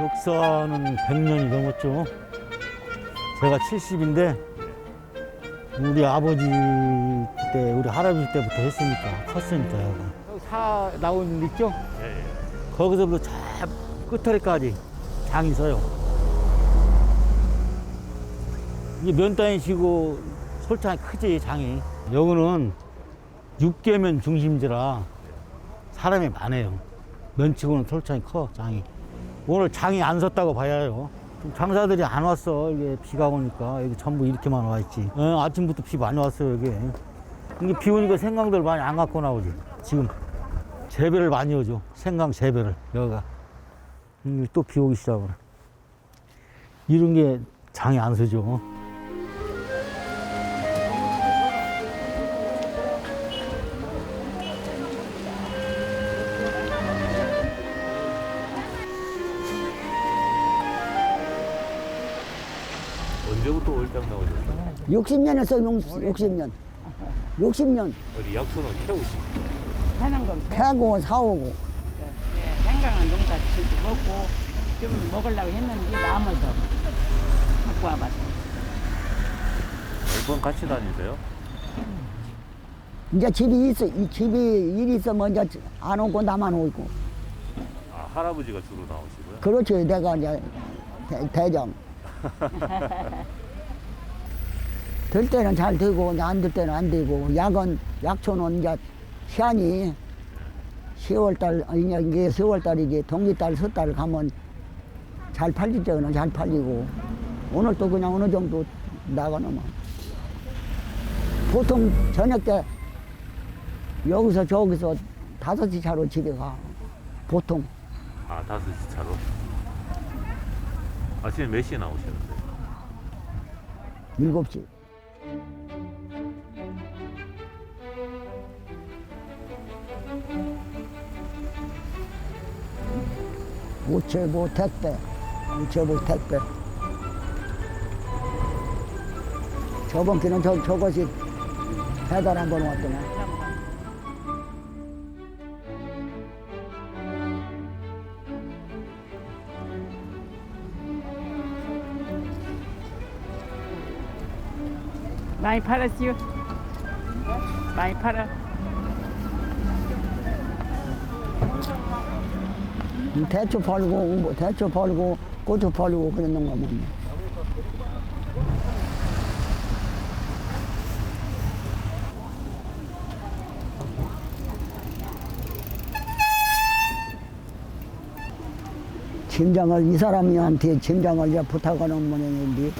역사는 100년이 넘었죠. 제가 70인데 우리 아버지 때, 우리 할아버지 때부터 했으니까 컸으니까 여기 사 나온 일 있죠? 거기서부터 저 끝머리까지 장이 서요. 이게 면단이시고 솔직히 크지 장이. 여기는 육계면 중심지라 사람이 많아요. 면치고는 솔직히 커 장이. 오늘 장이 안 섰다고 봐야요. 좀 장사들이 안 왔어. 이게 비가 오니까 여기 전부 이렇게만 와 있지. 어, 아침부터 비 많이 왔어요 여기. 이게 비 오니까 생강들 많이 안 갖고 나오지. 지금 재배를 많이 하죠. 생강 재배를 여기가. 또 비 오기 시작을. 이런 게 장이 안 서죠. 60년 했어, 60년. 60년. 어디 약초는 캐우시고 하는 건 패고 사오고. 생강은 농사 짓고 먹고 좀 먹으려고 했는데 남아서 갖고 와봤어. 매번 같이 다니세요? 이제 집이 있어, 이 집이 일이 있으면 이제 안 오고 나만 오고. 아 할아버지가 주로 나오시고요. 그렇지, 내가 이제 대, 대장. 될 때는 잘 되고, 안 될 때는 안 되고, 약은, 약초는 이제 시한이 10월달, 아니, 이게 10월달이지, 동기달, 서달 가면 잘 팔릴 때는 잘 팔리고, 오늘 또 그냥 어느 정도 나가놓으면. 보통 저녁 때 여기서 저기서 다섯 시 차로 집에 가. 보통. 아 다섯 시 차로. 아침에 몇 시에 나오시는데? 일곱 시. 우체부 택배, 우체부 택배. 저번 기는 저, 저것이 배달 한번 왔더니. 많이 팔았지요? 많이 팔아. 대추 팔고, 뭐 대추 팔고, 고추 팔고 그러는 거면. 짐장을 이 사람한테 짐장을 부탁하는 모양인데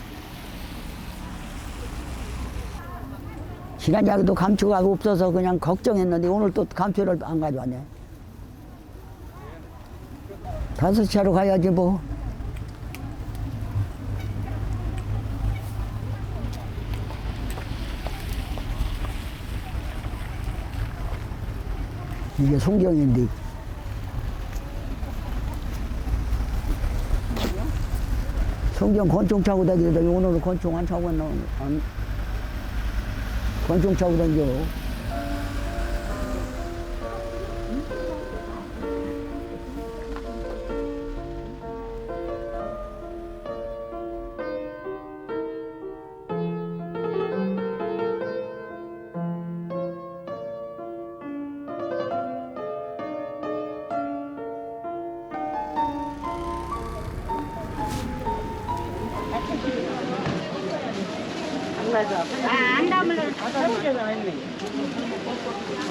시간자기도 감초가 없어서 그냥 걱정했는데 오늘 또 감초를 안 가져왔네. 다섯 차로 가야지 뭐. 이게 송경인데. 송경 권총 차고 다니는데 오늘은 권총 안 차고 있나? 안, 권총 차고 다녀. 안 담으려 새우젓은 얼마?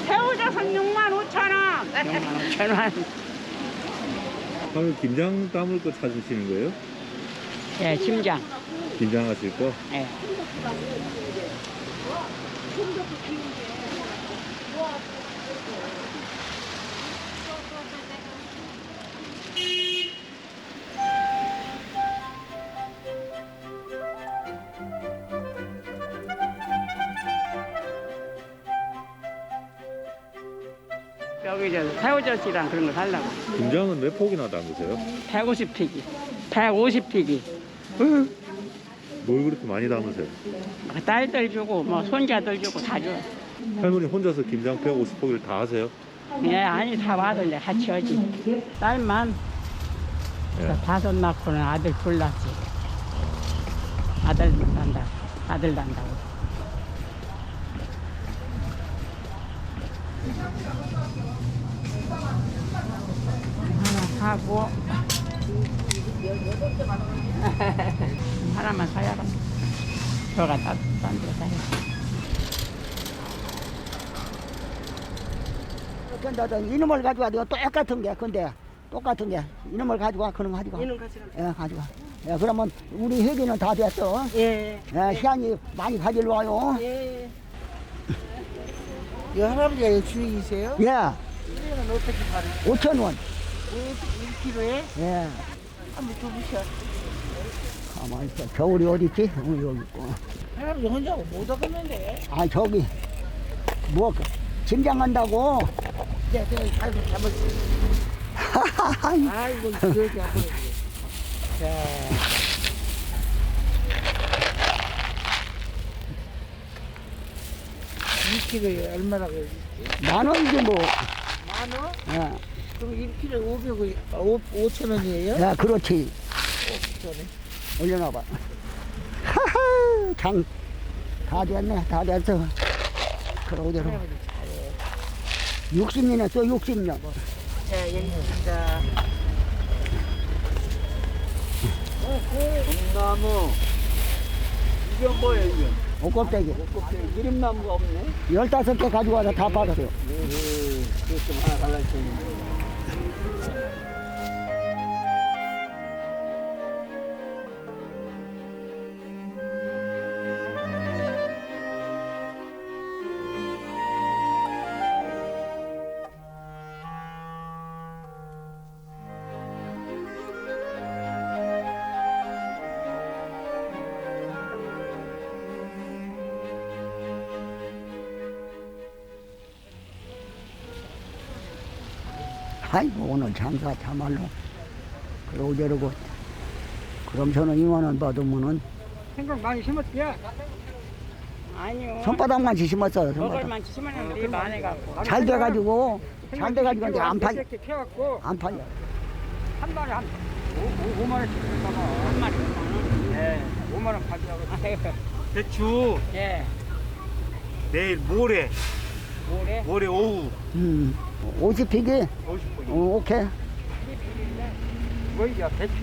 새우젓은 6만 5천 원. 6만 5천 원. 방금 김장 담을 거 찾으시는 거예요? 예, 심장. 김장 하실 거? 예. 여기 저 새우젓이랑 그런 거 살라고. 김장은 몇 폭이나 담으세요? 150피기. 150피기. 뭘 그렇게 많이 담으세요? 딸들 주고 뭐 손자들 주고 다 줘. 할머니 혼자서 김장 150폭을 다 하세요? 예, 아니 다 이제 같이 하지. 딸만 예. 다섯 낳고는 아들 둘 낳지. 아들 난다. 아들 난다고. 하나 사고 하나만 사야 돼. 저가 따뜻한 데 사야 돼. 근데 너 이놈을 가져와 너 똑같은 게 근데 똑같은 게 이놈을 가져와 그런 거 가져가 이놈 가지고. 예 가져와 예 그러면 우리 회기는 다 됐어 예. 예 시안이 많이 가지러 와요 예. 이 할아버지가 주인이세요? 예 이거는 어떻게 팔아요? 5천 원 1kg에? 예. 한번 줘보셔. 가만히 있어 겨울이 어디 있지 어, 여기 있고 할아버지 혼자 못 얻었는데. 아 저기 뭐 짐장 간다고 네, 네, 아이고, 잡았어. 아이고, 이거 잡아야지. 자. 이 k g 에 얼마라고 그러지? 만 원이지 뭐 만 원? 예. 그럼 1kg에 500원, 아, 5, 5천 원이에요? 예, 그렇지 5천 원. 올려놔봐 하하 장 다 됐네 다 됐어 그러고대로 할아버지 잘해. 60년 했어 60년 자, 여기 있습니다. 나무 이게 뭐예요 이게? 옷껍데기 기름나무가 없네. 15개 가져와서 다 받았어요 그좀 하나 달라지네. 아이고 오늘 장사 참말로. 그러고 저러고. 그럼 저는 2만 원 받으면은? 생각 많이 심었지요? 아니요. 손바닥만 심었어요 먹을 손바닥. 만치 심었는데 많이 갖고. 잘 돼가지고 잘 돼가지고 이제 안 팔, 이렇게 캐갖고 안 팔려. 한 마리 한 5, 만 원씩 줄까봐. 한 마리 5만 원. 예, 5만 원 가져가고. 대추. 예, 내일 모레. 모래. 모레 오후. 음, 50 피기 50분 어, 오케이 뭐 이게 대추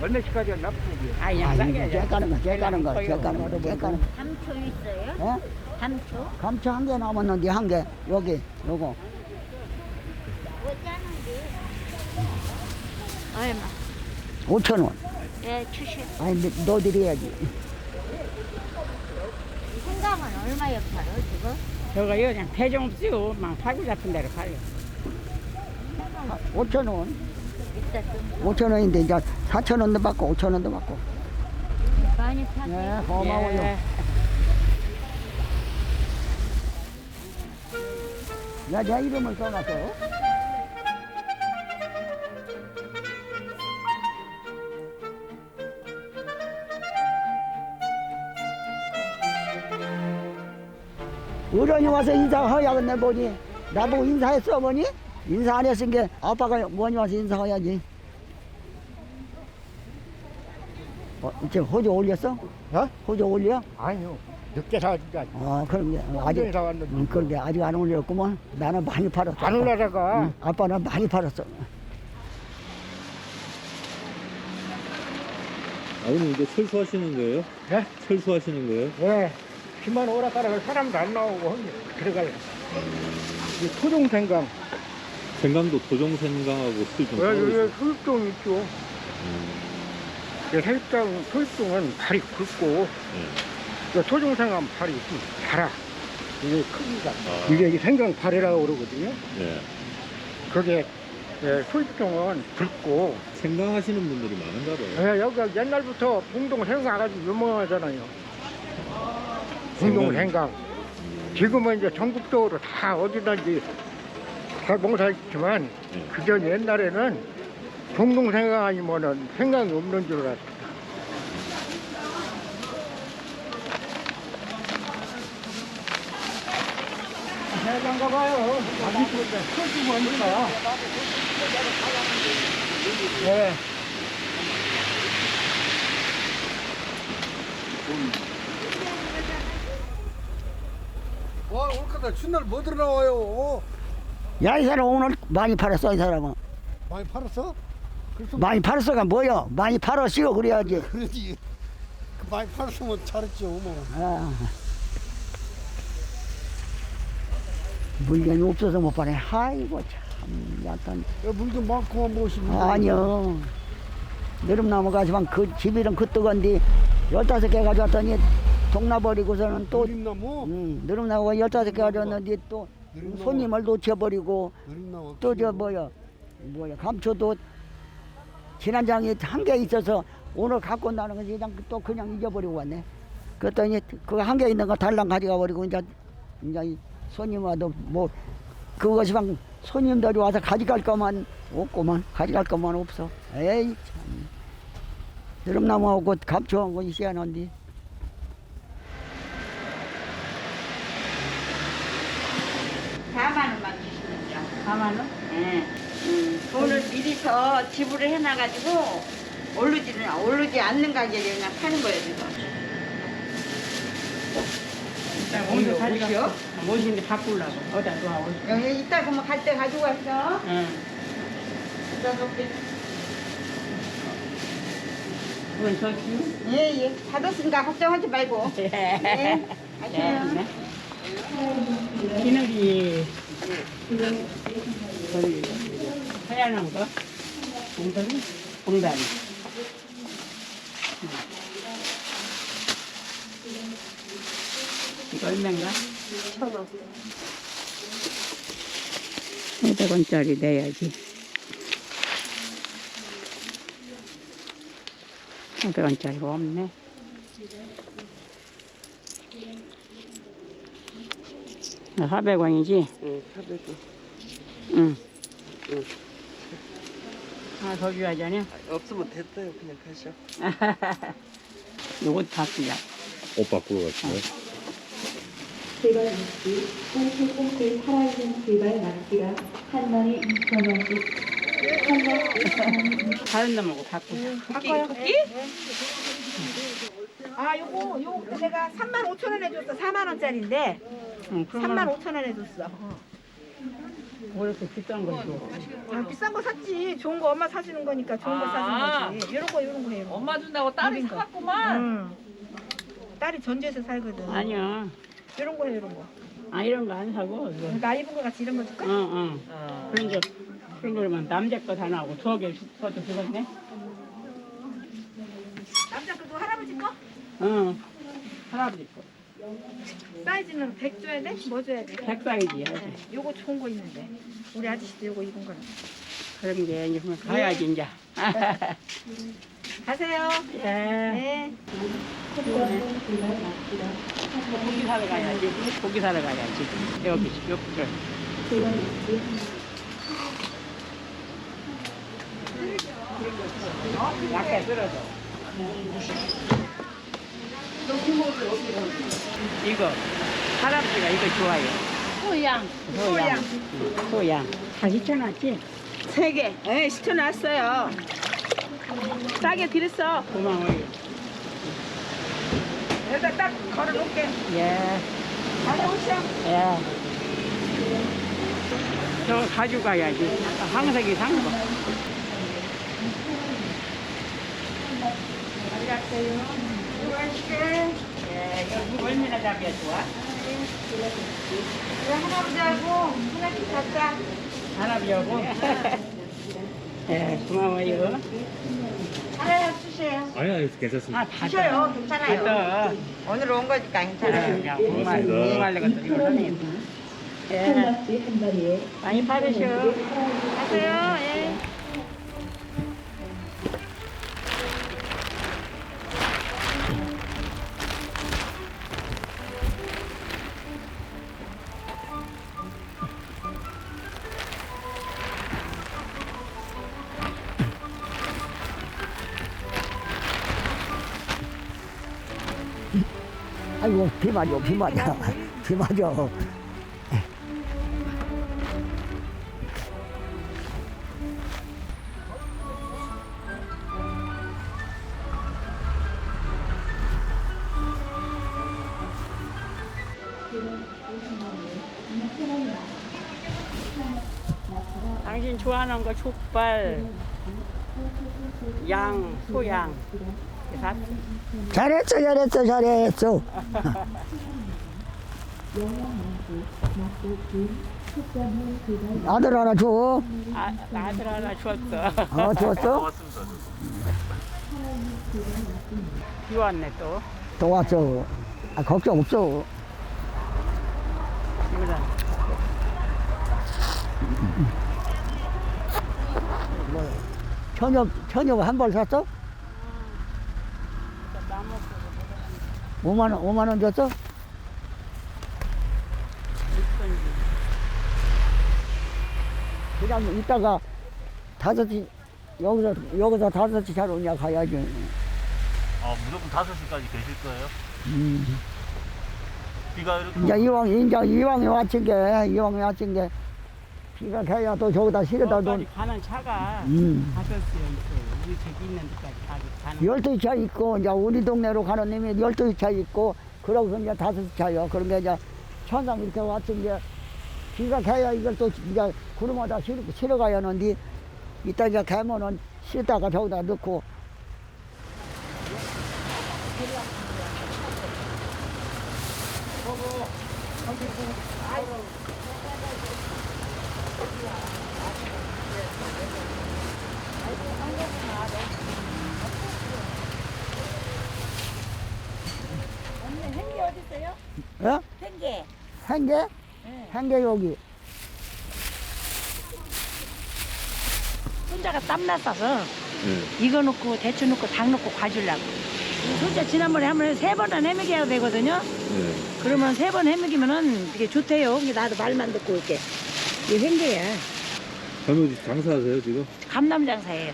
얼마씩까지 납품이 아, 아 이거 싸게. 째까는 거 째까는 거 째까는 거 째까는 거 감초 있어요? 어? 감초? 감초 한 개 남았는데 한 개 여기 요거 뭐 짜는데? 얼마? 5천 원 예, 주시. 아니 너- 너 드려야지 생강은 얼마에 팔아요, 지금? 저거요, 그냥 배정 없어요. 막 사고 잡은 대로 팔려. 5천 원 이따 좀 5천 원인데 이제 4천 원도 받고 5천 원도 받고 많이 파세요. 네 고마워요 예. 야, 내 이름을 써놨어. 어른이 와서 인사해야겠네, 뭐니. 나보고 인사했어, 뭐니? 인사 안 했으니까 아빠가 뭐니 와서 인사해야지. 어, 이제 호주 올렸어? 어? 호주 올려? 아니요 늦게 사가지고 어, 그런 게 아직, 사왔는데 음, 그런 게 아직 안 올렸구만. 나는 많이 팔았어. 안 올라다가 응, 아빠 는 많이 팔았어. 아버님 이제 철수하시는 거예요? 예? 철수하시는 거예요? 예 비만 오락가락 사람도 안 나오고 들어갈 이 토종 생강 생강도 토종 생강하고 술좀 따로 여기 있어요. 소육종 있죠 음, 이 소육종 소육종은 발이 굵고 이 토종 생강 발이 좀 달아 이게 크기가 아. 이게 이 생강 발이라고 그러거든요 네. 그게 예, 소육종은 굵고 생강하시는 분들이 많은가 봐요. 예, 여기가 옛날부터 봉동 생강 아주 유명하잖아요. 운동 생강, 지금은 이제 전국적으로 다 어디든지 다 봉사했지만 예. 그전 옛날에는 공동 생각 아니면은 생각이 없는 줄 알았습니다. 해당 가봐요. 아직 솔직히 하니까. 네. 음. 와 오늘 거다 춘날 뭐 들어 나와요? 야 이 사람 오늘 많이 팔았어 이 사람은 많이 팔았어? 그래서 많이 팔았어가 뭐야 많이 팔았어요 그래야지 그러지. 그 많이 팔았으면 잘했죠 뭐. 아. 물건이 없어서 못 파네 아이고 참 약간 야, 물도 많고만 모시고. 아니요 느릅나무 가지만 그 집이랑 그 뜨건데 열다섯 개 가져왔더니 동나 버리고서는 또 느림나무? 음, 느릅나무가 열다섯 개 가져왔는데 또 느릅나무. 손님을 놓쳐버리고 느림나무. 또 저 뭐야 뭐야 감초도 지난 장에 한 개 있어서 오늘 갖고 나는 거 그냥 또 그냥 잊어버리고 왔네. 그랬더니 그 한 개 있는 거 달랑 가져가 버리고 이제 이제 이 손님 와도 뭐 그것이만 손님들이 와서 가져갈 것만 없고만 가져갈 것만 없어. 에이 참. 드럼나무하고 감초하고 희한한데. 사만 원만 주시면 돼요. 4만 원? 예. 음, 돈을 미리서 지불을 해놔가지고 오르지는 오르지 않는 가격에 그냥 파는 거예요 지금. 오늘 가져가. 무엇인데 바꾸려고. 어디다 놔. 여기 이따 그러면 갈 때 가지고 왔어. 응. 이따 놓게. 그건 좋지. 예예. 받았으니까 걱정하지 말고. 예. 아시요. 기늘이 저기 하얀 거? 봉다리? 봉다리. 이거 얼마인가? 천 원. 500원짜리 내야지. 500원짜리가 없네 400원이지? 응, 400원. 응. 하나 더 줘야지, 아니야? 없으면 됐어요. 그냥 가셔. 요거 다 쓰자. 옷 바꾸러 갔어요. 개발 낙지, 한국공들 살아있는 개발 낙지가 한 마리 2,000원씩, 한 마리 다른 놈하고 바꾸자. 바꿔요? 아, 요거, 요거 내가 3만 5천 원에 줬어. 4만 원짜리인데 응, 3만 그러면 5천 원에 줬어. 왜 이렇게 비싼 거 줘? 아, 비싼 거 샀지. 좋은 거 엄마 사주는 거니까 좋은 거 사주는 거지. 이런 거, 이런 거 해. 이런 거. 엄마 준다고 딸이 어린 거. 사갔구만. 응. 딸이 전주에서 살거든. 아니야. 이런 거 해, 이런 거. 아, 이런 거 안 사고. 이거. 나 입은 거 같이 이런 거 줄까? 응, 응. 그런 게, 그런 거면 남자 거 다 나오고 두어 개 써도 되겠네? 남자 거도 할아버지 거? 응. 할아버지 거. 사이즈는 100 줘야 돼? 뭐 줘야 돼? 백사이지 아주. 요거 좋은 거 있는데. 우리 아저씨도 요거 입은 거는. 그런 게 이제 그만 가야지, 이제. 가세요. 예. 네. 고기 사러 가야지. 고기 사러 가야지. 여기, 여기. 약간 들어줘. 이거 할아버지가 이거 좋아해요. 소양. 소양. 소양. 다 시켜놨지? 세 개. 네, 시켜놨어요. 싸게 드렸어. 고마워요. 여기다 딱 걸어놓을게. 예. 가져오시오. 예. 저 가져가야지. 항석이 산 거. 예, 여기 얼마나 잡이야 좋아? 우리 할아버지하고 하나씩 갖자. 할아버지하고. 예, 고마워요. 하나 주세요. 아니, 아니, 괜찮습니다. 아, 다 주셔요. 괜찮아요. 다 오늘 온 거니까 야, 괜찮아요. 정말, 고맙습니다. 정말 내가 또 이거 하네. 예, 한 마리에 많이 받으셔. 가세요. 예. 맞아, 비 맞아. 비 맞아. 당신 좋아하는 거 족발, 양, 소양. 잘했어, 잘했어, 잘했어. 아들 하나 줘. 아, 아들 하나 줬어. 어, 줬어? 비 왔네 또. 또 왔어. 아, 걱정 없어. 이거는 천엽, 천엽 한벌 샀어? 5만 원, 5만 원 줬어? 그냥 이따가 다섯 시, 여기서, 여기서 다섯 시 잘 오냐 가야지. 아 무조건 5시까지 계실 거예요? 음. 비가 이렇게 이제 이왕, 이제 이왕에 왔친 게, 이왕에 왔친 게, 비가 개야 또 저기다 실어다 놓은, 가는 차가 음. 다섯 대 있어요. 우리 저기 있는 데까지 가기 가는. 열두 차 있고, 이제 우리 동네로 가는 놈이 열두 차 있고, 그러고서 이제 다섯 차요. 그런 게 이제 천상 이렇게 왔은 게, 비가 개야 이걸 또 이제 구름마다 실어, 실어 가야 하는데, 이따 이제 개면은 실다가 저기다 넣고, 햇기 어디 있어요? 어? 햇기. 한개? 한개 여기. 손자가 땀났어서 네. 이거 넣고 대추 넣고 닭 넣고 과주려고. 손자 지난번에 한번 세 번은 해먹여야 되거든요. 네. 그러면 세번 해먹이면은 이게 좋대요. 근데 나도 말만 듣고 이렇게. 이게 횡계야. 할머니 장사하세요 지금? 감남 장사예요.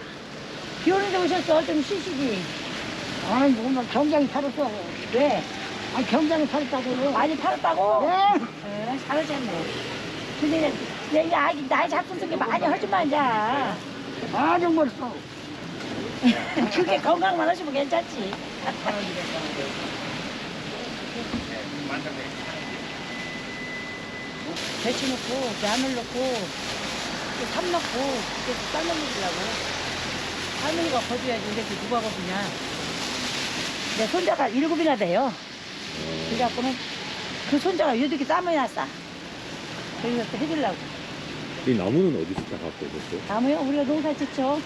비 오는데 오셨어. 좀 쉬시지. 아니, 오늘 경장이 팔았어. 왜? 아니, 경장이 팔았다고. 많이 팔았다고? 네. 어, 잘하셨네. 근데 내 아기 나이 잡순 게 많이 하지 마 이제. 아주 멋있어. 그게 건강만 하시면 괜찮지. 배추 넣고 마늘 넣고 또삼 넣고 그래서 삶아 먹으려고 할머니가 거줘야지 이렇게 누가 거주냐 내 손자가 일곱이나 돼요 그래갖고는 그 손자가 요렇게 삶아놨어. 그래서 또 해주려고. 이 나무는 어디서 다 갖고 오셨어요? 나무요? 우리가 농사 짓죠.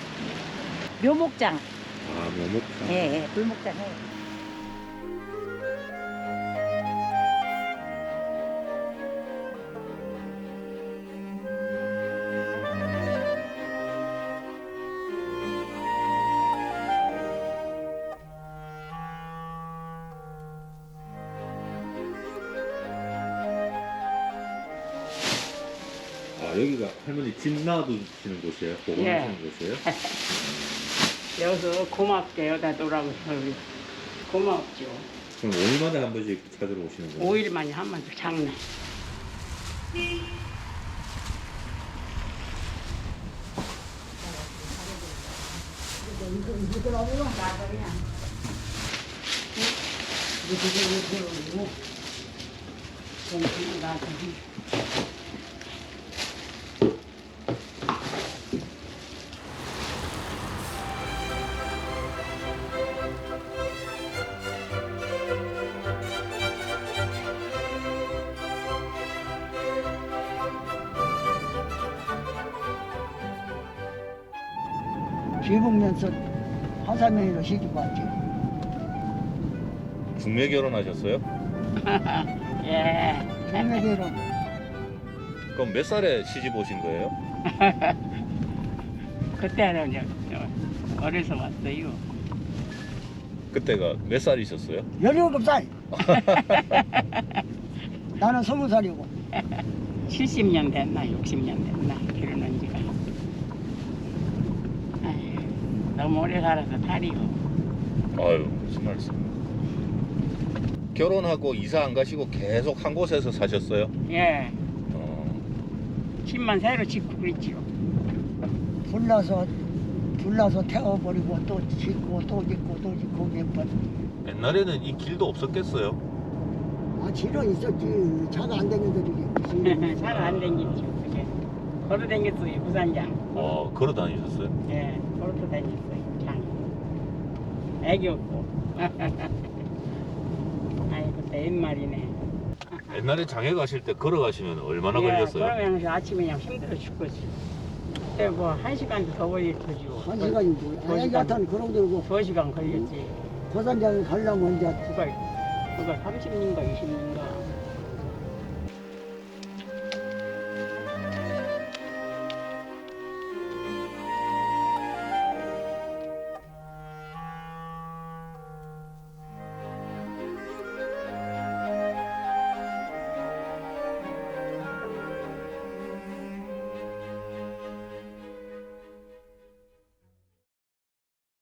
묘목장. 아 묘목장. 예, 예, 불목장 해. 아 여기가 할머니 집 놔두시는 곳이에요? 보관하시는 곳이에요? 여기서 고맙게 여기다 놓으라고 저기 고맙죠. 그럼 5일마다 한 번씩 찾으러 오시는 거예요? 5일 만에 한번 장례. 비북면서 화사명으로 시집 왔지. 중매 결혼하셨어요? 예. 중매 결혼 그럼 몇 살에 시집 오신 거예요? 그때는 어려서 왔어요. 그때가 몇 살이셨어요? 17살. 나는 20살이고. 70년 됐나 60년 됐나 결혼한 지가. 아유, 너무 오래 살아서 탈이고. 아유 무슨 말씀 결혼하고 이사 안 가시고 계속 한 곳에서 사셨어요? 예. 어, 집만 새로 짓고 그랬지요. 불나서, 불나서 태워버리고 또 짓고 또 짓고 또 짓고 몇 번. 옛날에는 이 길도 없었겠어요? 아, 지는 있었지. 차가 안 다니더니. 잘 안 댕기지 그게. 걸어 다녔어요 부산장. 어, 걸어 다니셨어요? 예, 걸어 다녔어요 장. 애기였고. 아이 그때 옛말이네. 옛날에 장에 가실 때 걸어 가시면 얼마나 예, 걸렸어요? 그러면 아침에 그냥 힘들어 죽겠지. 그때 뭐 한 시간도 더 걸렸죠. 한 시간이고 아니 같은 그런 데고 두 시간 걸렸지. 고산장에 가려면 이제 그걸 그걸 30년가 20년가